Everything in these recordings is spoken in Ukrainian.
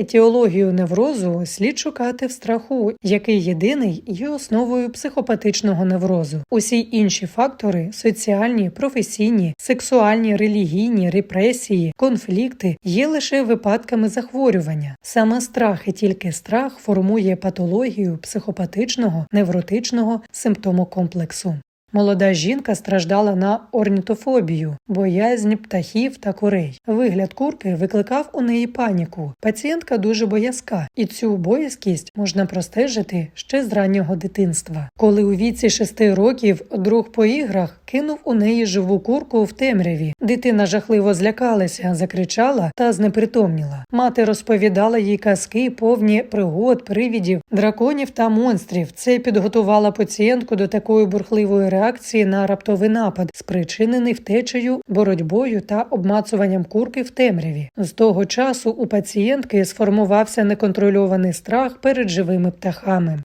Етіологію неврозу слід шукати в страху, який єдиний є основою психопатичного неврозу. Усі інші фактори соціальні, професійні, сексуальні, релігійні, репресії, конфлікти є лише випадками захворювання. Саме страх і тільки страх формує патологію психопатичного невротичного симптомокомплексу. Молода жінка страждала на орнітофобію, боязнь птахів та курей. Вигляд курки викликав у неї паніку. Пацієнтка дуже боязка, і цю боязкість можна простежити ще з раннього дитинства. Коли у віці шести років друг по іграх кинув у неї живу курку в темряві. Дитина жахливо злякалася, закричала та знепритомніла. Мати розповідала їй казки, повні пригод, привідів, драконів та монстрів. Це підготувала пацієнтку до такої бурхливої реакції на раптовий напад, спричинений втечею, боротьбою та обмацуванням курки в темряві. З того часу у пацієнтки сформувався неконтрольований страх перед живими птахами.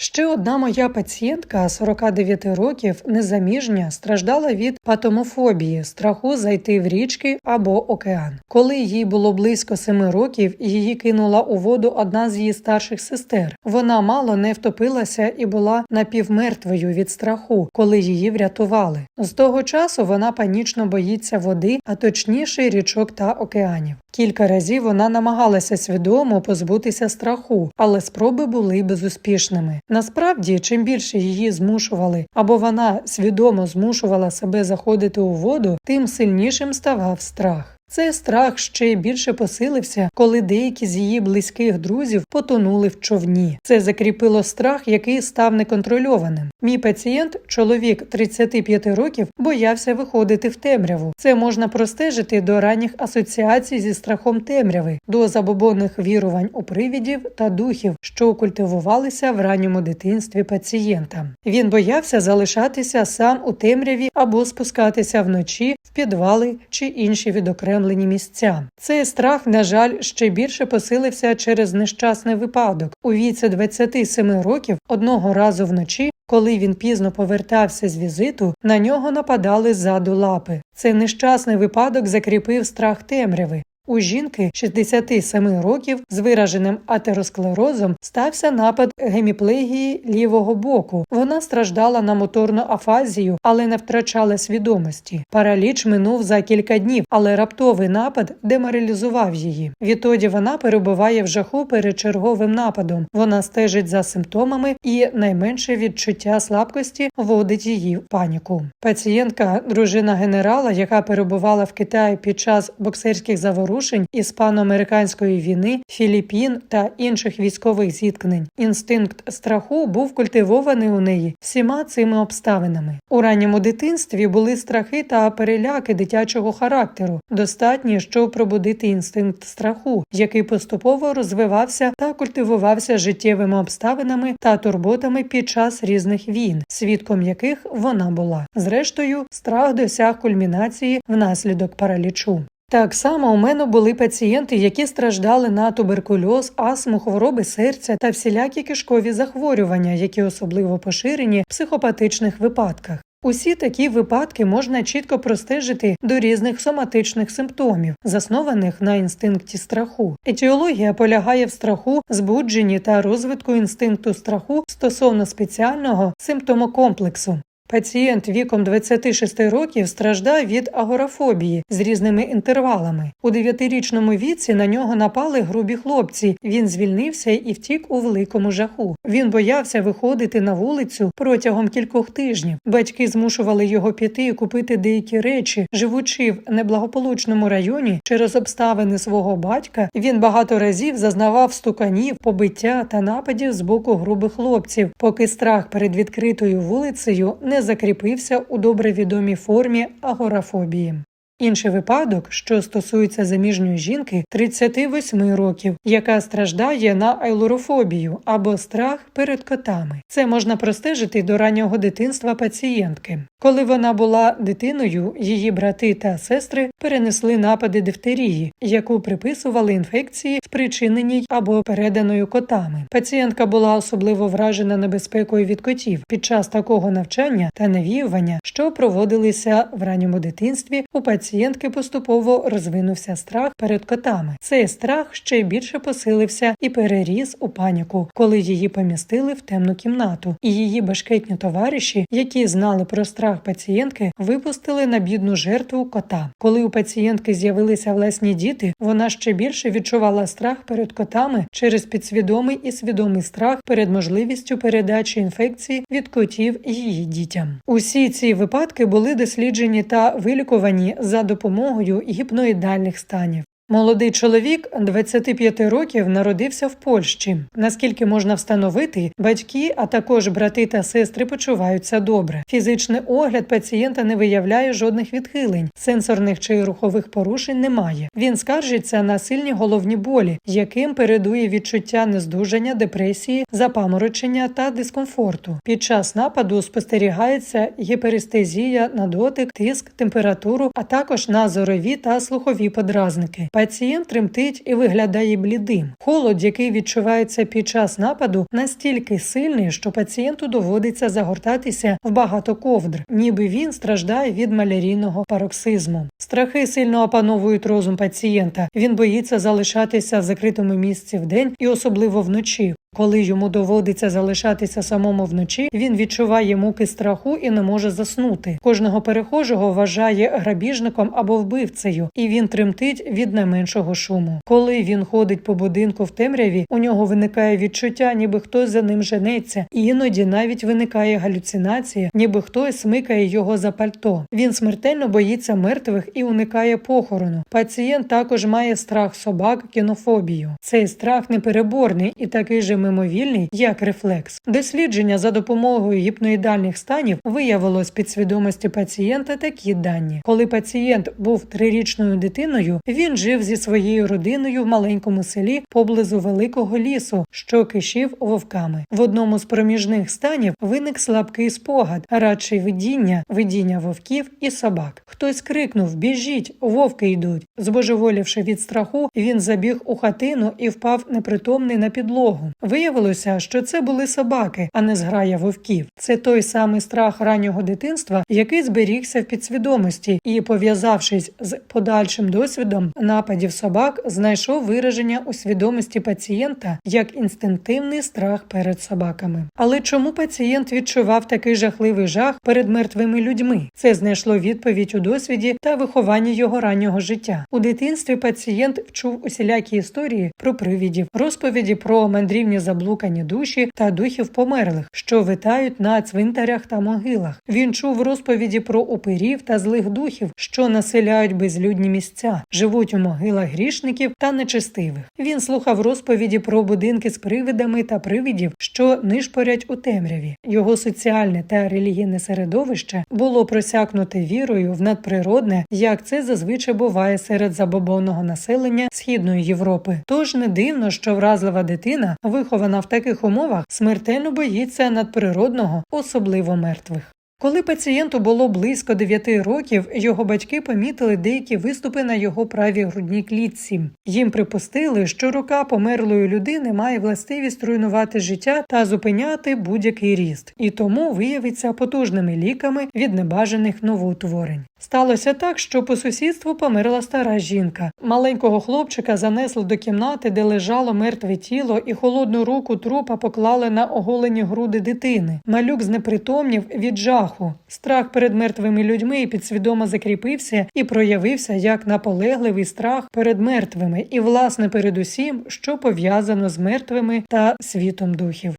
Ще одна моя пацієнтка 49 років, незаміжня, страждала від патомофобії, страху зайти в річки або океан. Коли їй було близько 7 років, її кинула у воду одна з її старших сестер. Вона мало не втопилася і була напівмертвою від страху, коли її врятували. З того часу вона панічно боїться води, а точніше річок та океанів. Кілька разів вона намагалася свідомо позбутися страху, але спроби були безуспішними. Насправді, чим більше її змушували, або вона свідомо змушувала себе заходити у воду, тим сильнішим ставав страх. Цей страх ще більше посилився, коли деякі з її близьких друзів потонули в човні. Це закріпило страх, який став неконтрольованим. Мій пацієнт, чоловік 35 років, боявся виходити в темряву. Це можна простежити до ранніх асоціацій зі страхом темряви, до забобонних вірувань у привідів та духів, що культивувалися в ранньому дитинстві пацієнта. Він боявся залишатися сам у темряві або спускатися вночі в підвали чи інші відокремлені місця. Цей страх, на жаль, ще більше посилився через нещасний випадок. У віці 27 років одного разу вночі. Коли він пізно повертався з візиту, на нього нападали ззаду лапи. Цей нещасний випадок закріпив страх темряви. У жінки 67 років з вираженим атеросклерозом стався напад геміплегії лівого боку. Вона страждала на моторну афазію, але не втрачала свідомості. Параліч минув за кілька днів, але раптовий напад деморалізував її. Відтоді вона перебуває в жаху перед черговим нападом. Вона стежить за симптомами і найменше відчуття слабкості вводить її в паніку. Пацієнтка, дружина генерала, яка перебувала в Китаї під час боксерських заворушень, іспано-американської війни, Філіппін та інших військових зіткнень. Інстинкт страху був культивований у неї всіма цими обставинами. У ранньому дитинстві були страхи та переляки дитячого характеру, достатні, щоб пробудити інстинкт страху, який поступово розвивався та культивувався життєвими обставинами та турботами під час різних війн, свідком яких вона була. Зрештою, страх досяг кульмінації внаслідок паралічу. Так само у мене були пацієнти, які страждали на туберкульоз, астму, хвороби серця та всілякі кишкові захворювання, які особливо поширені в психопатичних випадках. Усі такі випадки можна чітко простежити до різних соматичних симптомів, заснованих на інстинкті страху. Етіологія полягає в страху, збудженні та розвитку інстинкту страху стосовно спеціального симптомокомплексу. Пацієнт віком 26 років страждав від агорафобії з різними інтервалами. У 9-річному віці на нього напали грубі хлопці. Він звільнився і втік у великому жаху. Він боявся виходити на вулицю протягом кількох тижнів. Батьки змушували його піти і купити деякі речі, живучи в неблагополучному районі через обставини свого батька. Він багато разів зазнавав стуканів, побиття та нападів з боку грубих хлопців, поки страх перед відкритою вулицею не закріпився у добре відомій формі агорафобії. Інший випадок, що стосується заміжньої жінки 38 років, яка страждає на айлорофобію або страх перед котами. Це можна простежити до раннього дитинства пацієнтки. Коли вона була дитиною, її брати та сестри перенесли напади дифтерії, яку приписували інфекції, спричиненій або переданою котами. Пацієнтка була особливо вражена небезпекою від котів під час такого навчання та навіювання, що проводилися в ранньому дитинстві у пацієнтів пацієнтки поступово розвинувся страх перед котами. Цей страх ще більше посилився і переріс у паніку, коли її помістили в темну кімнату, і її башкетні товариші, які знали про страх пацієнтки, випустили на бідну жертву кота. Коли у пацієнтки з'явилися власні діти, вона ще більше відчувала страх перед котами через підсвідомий і свідомий страх перед можливістю передачі інфекції від котів її дітям. Усі ці випадки були досліджені та вилікувані за допомогою гіпноїдальних станів. Молодий чоловік 25 років народився в Польщі. Наскільки можна встановити, батьки, а також брати та сестри почуваються добре. Фізичний огляд пацієнта не виявляє жодних відхилень, сенсорних чи рухових порушень немає. Він скаржиться на сильні головні болі, яким передує відчуття нездужання, депресії, запаморочення та дискомфорту. Під час нападу спостерігається гіперестезія на дотик, тиск, температуру, а також на зорові та слухові подразники. Пацієнт тремтить і виглядає блідим. Холод, який відчувається під час нападу, настільки сильний, що пацієнту доводиться загортатися в багато ковдр, ніби він страждає від малярійного пароксизму. Страхи сильно опановують розум пацієнта. Він боїться залишатися в закритому місці вдень і особливо вночі. Коли йому доводиться залишатися самому вночі, він відчуває муки страху і не може заснути. Кожного перехожого вважає грабіжником або вбивцею, і він тремтить від найменшого шуму. Коли він ходить по будинку в темряві, у нього виникає відчуття, ніби хтось за ним женеться, іноді навіть виникає галюцинація, ніби хтось смикає його за пальто. Він смертельно боїться мертвих і уникає похорону. Пацієнт також має страх собак, кінофобію. Цей страх непереборний і такий же мимовільний, як рефлекс. Дослідження за допомогою гіпноїдальних станів виявило з підсвідомості пацієнта такі дані. Коли пацієнт був трирічною дитиною, він жив зі своєю родиною в маленькому селі поблизу великого лісу, що кишів вовками. В одному з проміжних станів виник слабкий спогад, радше видіння, видіння вовків і собак. Хтось крикнув: Біжіть, вовки йдуть. Збожеволівши від страху, він забіг у хатину і впав непритомний на підлогу. Виявилося, що це були собаки, а не зграя вовків. Це той самий страх раннього дитинства, який зберігся в підсвідомості, і, пов'язавшись з подальшим досвідом нападів собак, знайшов вираження у свідомості пацієнта як інстинктивний страх перед собаками. Але чому пацієнт відчував такий жахливий жах перед мертвими людьми? Це знайшло відповідь у досвіді та вихованні його раннього життя. У дитинстві пацієнт вчув усілякі історії про привідів, розповіді про мандрівні заблукані душі та духів померлих, що витають на цвинтарях та могилах. Він чув розповіді про упирів та злих духів, що населяють безлюдні місця, живуть у могилах грішників та нечестивих. Він слухав розповіді про будинки з привидами та привидів, що нишпорять у темряві. Його соціальне та релігійне середовище було просякнуте вірою в надприродне, як це зазвичай буває серед забобонного населення східної Європи. Тож не дивно, що вразлива дитина, вихована в таких умовах, смертельно боїться надприродного, особливо мертвих. Коли пацієнту було близько 9 років, його батьки помітили деякі виступи на його правій грудній клітці. Їм припустили, що рука померлої людини має властивість руйнувати життя та зупиняти будь-який ріст, і тому виявиться потужними ліками від небажаних новоутворень. Сталося так, що по сусідству померла стара жінка. Маленького хлопчика занесли до кімнати, де лежало мертве тіло, і холодну руку трупа поклали на оголені груди дитини. Малюк знепритомнів від жаху. Страх перед мертвими людьми підсвідомо закріпився і проявився як наполегливий страх перед мертвими, і, власне, перед усім, що пов'язано з мертвими та світом духів.